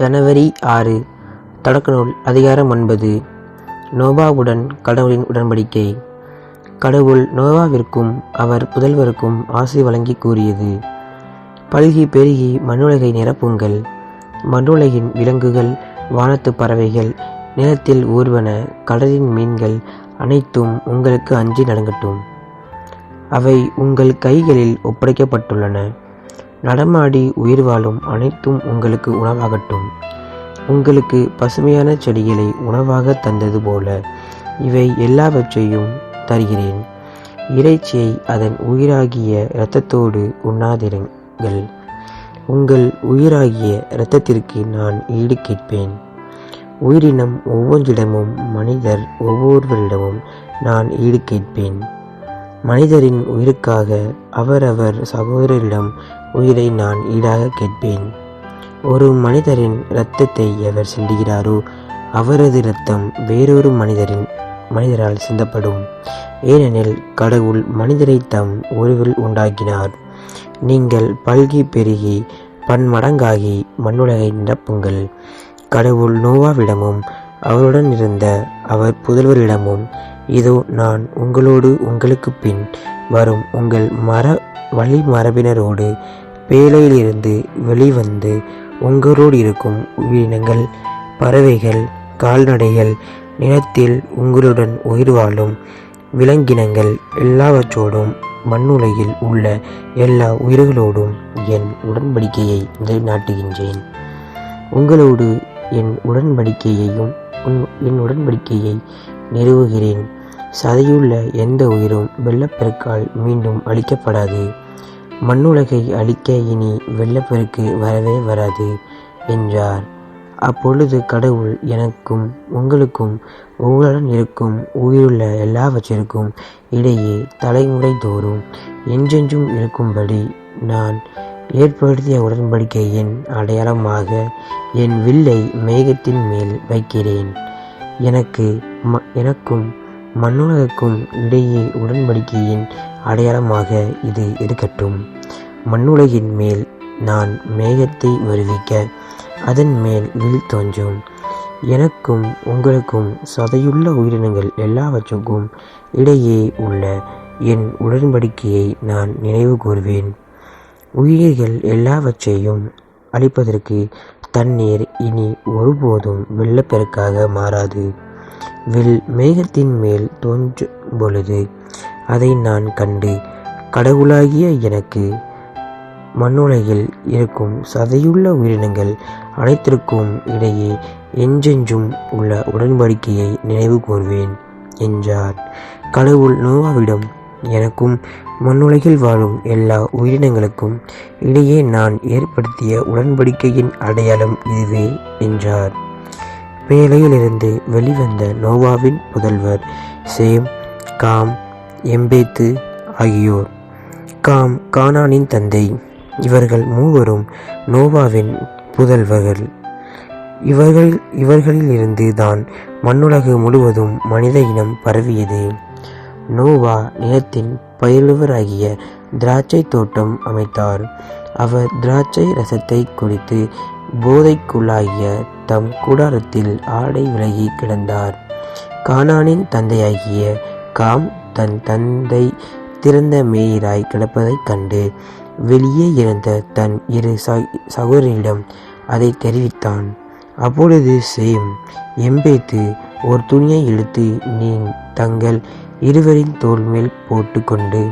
ஜனவரி ஆறு தொடக்க நூல் அதிகாரம் ஒன்பது. நோவாவுடன் கடவுளின் உடன்படிக்கை. கடவுள் நோவாவிற்கும் அவர் புதல்வருக்கும் ஆசி வழங்கி கூறியது. பல்கி பெருகி மண்ணுலகை நிரப்புங்கள். மண்ணுலகின் விலங்குகள் வானத்து பறவைகள் நிலத்தில் ஊர்வன கடலின் மீன்கள் அனைத்தும் உங்களுக்கு அஞ்சி நடங்கட்டும். அவை உங்கள் கைகளில் ஒப்படைக்கப்பட்டுள்ளன. நடமாடி உயிர் வாழும் அனைத்தும் உங்களுக்கு உணவாகட்டும். உங்களுக்கு பசுமையான செடிகளை உணவாக தந்தது போல இவை எல்லாவற்றையும் தருகிறேன். இறைச்சியை அதன் உயிராகிய இரத்தத்தோடு உண்ணாதிருங்கள். உங்கள் உயிராகிய இரத்தத்திற்கு நான் ஈடு கேட்பேன். உயிரினம் ஒவ்வொன்றிடமும் மனிதர் ஒவ்வொருவரிடமும் நான் ஈடு கேட்பேன். மனிதரின் உயிருக்காக அவரவர் சகோதரரிடம் உயிரை நான் ஈடாக கேட்பேன். ஒரு மனிதரின் இரத்தத்தை எவர் சிந்துகிறாரோ அவரது இரத்தம் வேறொரு மனிதரின் மனிதரால் சிந்தப்படும். ஏனெனில் கடவுள் மனிதரை தம் உருவில் உண்டாக்கினார். நீங்கள் பல்கி பெருகி பன்மடங்காகி மண்ணுலகை நிரப்புங்கள். கடவுள் நோவாவிடமும் அவருடன் இருந்த அவர் புதல்வரிடமும் இதோ நான் உங்களோடு உங்களுக்கு பின் வரும் உங்கள் மர வழிமரபினரோடு வேலையிலிருந்து வெளிவந்து உங்களோடு இருக்கும் உயிரினங்கள் பறவைகள் கால்நடைகள் நிலத்தில் உங்களுடன் உயிர் வாழும் விலங்கினங்கள் எல்லாவற்றோடும் மண்ணுலகில் உள்ள எல்லா உயிர்களோடும் என் உடன்படிக்கையை நிலைநாட்டுகின்றேன். உங்களோடு என் உடன்படிக்கையையும் உன் என் உடன்படிக்கையை நிறுவுகிறேன். சதையுள்ள எந்த உயிரும் வெள்ளப்பெருக்கால் மீண்டும் அழிக்கப்படாது. மண்ணுலகை அழிக்க இனி வெள்ளப்பெருக்கு வரவே வராது என்றார். அப்பொழுது கடவுள் எனக்கும் உங்களுக்கும் உங்களுடன் இருக்கும் உயிருள்ள எல்லாவற்றிற்கும் இடையே தலைமுறை தோறும் என்றென்றும் இருக்கும்படி நான் ஏற்படுத்திய உடன்படிக்கையின் அடையாளமாக என் வில்லை மேகத்தின் மேல் வைக்கிறேன். எனக்கு ம எனக்கும் மண்ணுலகுக்கும் இடையே உடன்படிக்கையின் அடையாளமாக இது இருக்கட்டும். மண்ணுலகின் மேல் நான் மேகத்தை வருவிக்க அதன் மேல் வில் தோன்றும். எனக்கும் உங்களுக்கும் சதையுள்ள உயிரினங்கள் எல்லாவற்றுக்கும் இடையே உள்ள என் உடன்படிக்கையை நான் நினைவு கூறுவேன் உயிர்கள் எல்லாவற்றையும் அழிப்பதற்கு தண்ணீர் இனி ஒருபோதும் வெள்ளப்பெருக்காக மாறாது. வில் மேகத்தின் மேல் தோன்றும் பொழுது அதை நான் கண்டு கடவுளாகிய எனக்கு மண்ணுலகில் இருக்கும் சதையுள்ள உயிரினங்கள் அனைத்திற்கும் இடையே என்றென்றும் உள்ள உடன்படிக்கையை நினைவு கூர்வேன் என்றார். கடவுள் நோவாவிடம் எனக்கும் மண்ணுலகில் வாழும் எல்லா உயிரினங்களுக்கும் இடையே நான் ஏற்படுத்திய உடன்படிக்கையின் அடையாளம் இதுவே என்றார். வேலையிலிருந்து வெளிவந்த நோவாவின் புதல்வர் சேம் காம் எம்பேத்து ஆகியோர். காம் கானானின் தந்தை. இவர்கள் மூவரும் நோவாவின் புதல்வர்கள். இவர்கள் இவர்களிலிருந்து தான் மண்ணுலகு முழுவதும் மனித இனம் பரவியது. நோவா நிலத்தின் பயிலுவராகிய திராட்சை தோட்டம் அமைத்தார். அவர் திராட்சை ரசத்தை குடித்து போதைக்குள்ளாகிய தம் கூடாரத்தில் ஆடை விலகி கிடந்தார். கானானின் தந்தையாகிய காம் தன் தந்தை திறந்த மேயிராய் கிடப்பதைக் கண்டு வெளியே இருந்த தன் இரு சகோதரிடம் அதை தெரிவித்தான். அப்பொழுது சேம் எம்பேத்து ஒரு துணியை எடுத்து நீ தங்கள் இருவரின் தோல் மேல் போட்டுக்கொண்டு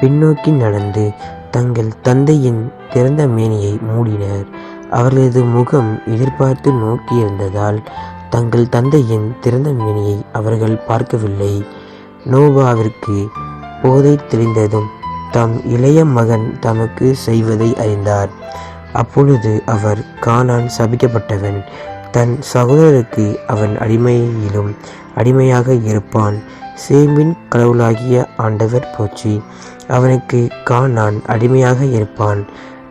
பின்னோக்கி நடந்து தங்கள் தந்தையின் திறந்த மேனியை மூடினர். அவர்களது முகம் எதிர்பார்த்து நோக்கியிருந்ததால் தங்கள் தந்தையின் திறந்த மேனியை அவர்கள் பார்க்கவில்லை. நோவாவிற்கு போதை தெளிந்ததும் தம் இளைய மகன் தமக்கு செய்வதை அறிந்தார். அப்பொழுது அவர் காணான் சபிக்கப்பட்டவன். தன் சகோதரருக்கு அவன் அடிமையிலும் அடிமையாக இருப்பான். சேமின் கடவுளாகிய ஆண்டவர் போச்சு அவனுக்கு காணான் அடிமையாக இருப்பான்.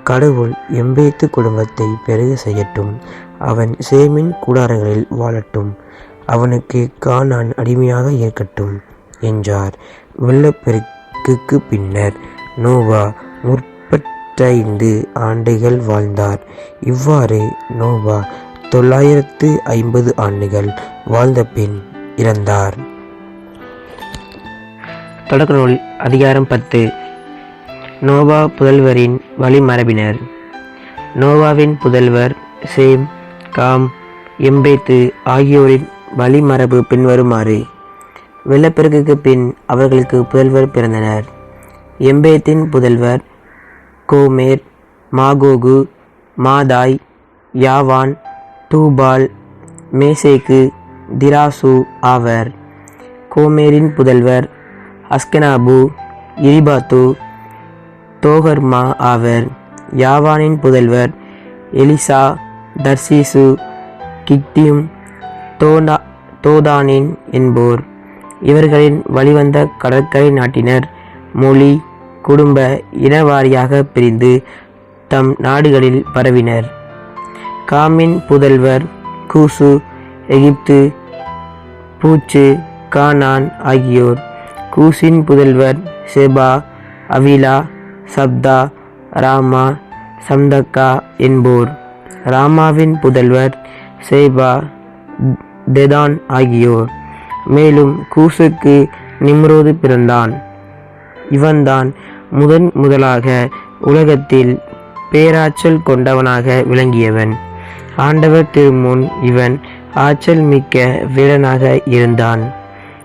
கடவுள் எம்பேத்து குடும்பத்தை பெருக செய்யட்டும். அவன் சேமின் கூடாரங்களில் வாழட்டும். அவனுக்கு கானான் அடிமையாக இருக்கட்டும் என்றார். வெள்ளப்பெருக்குக்கு பின்னர் நோவா முற்பத்தைந்து ஆண்டுகள் வாழ்ந்தார். இவ்வாறு நோவா தொள்ளாயிரத்து ஐம்பது ஆண்டுகள் வாழ்ந்த பின் இறந்தார். தொடக்க நூல் அதிகாரம் பத்து நோவா புதல்வரின் வழிமரபினர். நோவாவின் புதல்வர் சேம் காம் எம்பேத்து ஆகியோரின் வழிமரபு பின்வருமாறு வெள்ளப்பெருக்குக்கு பின் அவர்களுக்கு புதல்வர் பிறந்தனர். எம்பேத்தின் புதல்வர் Gomer Magog Madai Javan Tubal Meshech Tiras ஆவர். கோமேரின் புதல்வர் அஸ்கனாபு இரிபாத்து தோகர்மா ஆவர். யாவானின் புதல்வர் எலிசா தர்சீசு கிட்டியும் தோனா தோதானின் என்போர். இவர்களின் வழிவந்த கடற்கரை நாட்டினர். மொழி குடும்ப இனவாரியாக பிரிந்து தம் நாடுகளில் பரவினர். காமின் புதல்வர் கூசு எகிப்து பூச்சு கானான் ஆகியோர். கூசின் புதல்வர் செபா அவிலா சப்தா ராமா சம்தக்கா என்போர். ராமாவின் புதல்வர் சேபா தெதான் ஆகியோர். மேலும் கூசுக்கு நிம்ரோது பிறந்தான். இவன்தான் முதன் முதலாக உலகத்தில் பேராற்றல் கொண்டவனாக விளங்கியவன். ஆண்டவர் திருமுன் இவன் ஆற்றல் மிக்க வீரனாக இருந்தான்.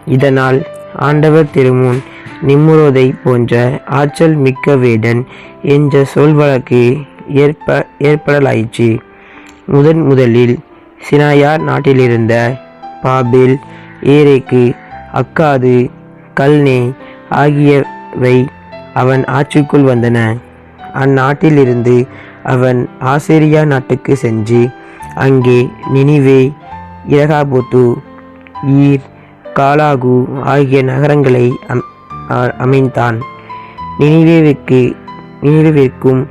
இதனால் ஆண்டவர் திருமுன் நிம்ரோதை போன்ற ஆற்றல் மிக்க வேடன் என்ற சொல் வழக்கு ஏற்ப ஏற்படலாயிற்று. முதன் முதலில் சினாயா நாட்டிலிருந்த பாபில் ஏரேக்கு அக்காது கல்னே ஆகியவை அவன் ஆட்சிக்குள் வந்தன. அந்நாட்டிலிருந்து அவன் ஆசிரியா நாட்டுக்கு சென்று அங்கே நினிவே இரகாபுத்து ஈர் காலாகு ஆகிய நகரங்களை அமைந்தான் நினைவேவுக்கு அமைத்தான்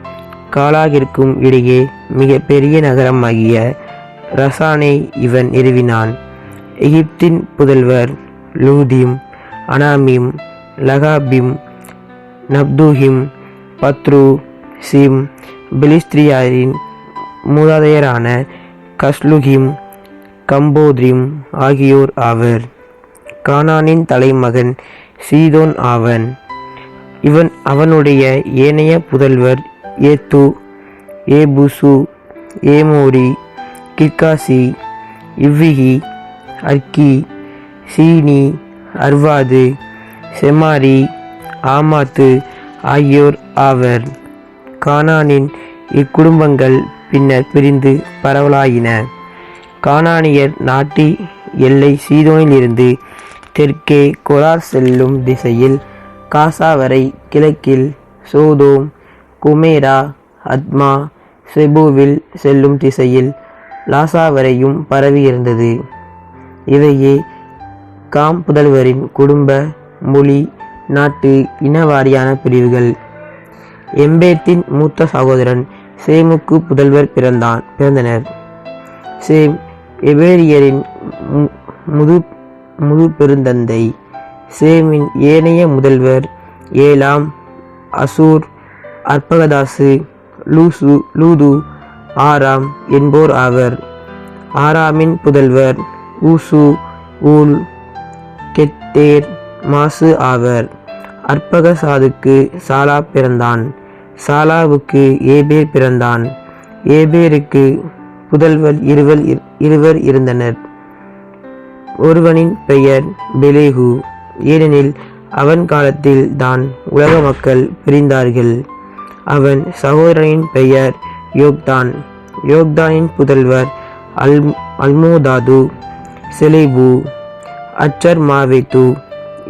காலாகிற்கும் இடையே மிக பெரிய நகரமாகிய ரசானை இவன் நிறுவினான். எகிப்தின் புதல்வர் லூதிம் அனாமிம் லகாபிம் நப்தூஹிம் பத்ரு சிம் பெலிஸ்திரியாரின் மூதாதையரான கஸ்லுகிம் கம்போத்ரிம் ஆகியோர் ஆவர். கானானின் தலைமகன் சீதோன் ஆவன். இவன் அவனுடைய ஏனைய புதல்வர் ஏத்து ஏபுசு ஏமோரி கிர்காசி இவ்விகி அர்க்கி சீனி அர்வாது செமாரி ஆமாத்து ஆகியோர் ஆவர். கானானின் இக்குடும்பங்கள் பின்னர் பிரிந்து பரவலாயின. கானானியர் நாட்டு எல்லை சீதோனிலிருந்து தெற்கே கொரார் செல்லும் திசையில் காசா வரை கிழக்கில் சோதோம் குமேரா அத்மா செபுவில் செல்லும் திசையில் லாசா வரையும் பரவியிருந்தது இவையே காம் புதல்வரின் குடும்ப மொழி நாட்டு இனவாரியான பிரிவுகள். எம்பேத்தின் மூத்த சகோதரன் சேமுக்கு புதல்வர் பிறந்தான் பிறந்தனர். சேம் எபேரியரின் மு- முது முழு பெருந்தந்தை. சேமின் ஏனைய முதல்வர் ஏலாம் அசூர் அற்பகதாசு லூசு லூது ஆராம் என்போர் ஆவர். ஆராமின் புதல்வர் ஊசு ஊல் கெத்தேர் மாசு ஆவர். அற்பகசாதுக்கு சாலா பிறந்தான். சாலாவுக்கு ஏபேர் பிறந்தான். ஏபேருக்கு புதல்வர் இருவர் இரு- இருவர் இருந்தனர். ஒருவனின் பெயர் பெலேகு. ஏனெனில் அவன் காலத்தில் தான் உலக மக்கள் பிரிந்தார்கள். அவன் சகோதரனின் பெயர் யோக்தான். யோக்தானின் புதல்வர் அல் அல்மோதாது செலேபு அச்சர் மாவேத்து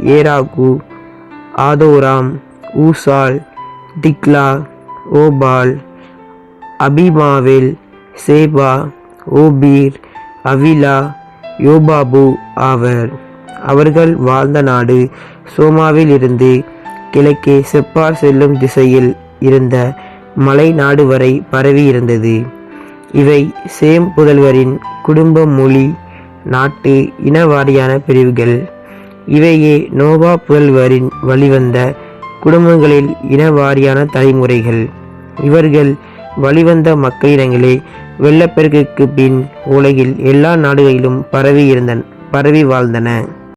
ஏராகு ஆதோராம் ஊசால் திக்லா ஓபால் அபிமாவேல் சேபா ஓபீர் அவிலா யோபாபு ஆவர். அவர்கள் வாழ்ந்த நாடு சோமாவில் இருந்து கிழக்கே செப்பார் செல்லும் திசையில் இருந்த மலை நாடு வரை பரவி இருந்தது இவை சேம் புதல்வரின் குடும்ப மொழி நாட்டு இனவாரியான பிரிவுகள். இவையே நோவா புதல்வரின் வழிவந்த குடும்பங்களில் இனவாரியான தலைமுறைகள். இவர்கள் வழிவந்த மக்களிடங்களே வெள்ளப்பெருக்குக்கு பின் உலகில் எல்லா நாடுகளிலும் பரவி இருந்தன பரவி வாழ்ந்தன.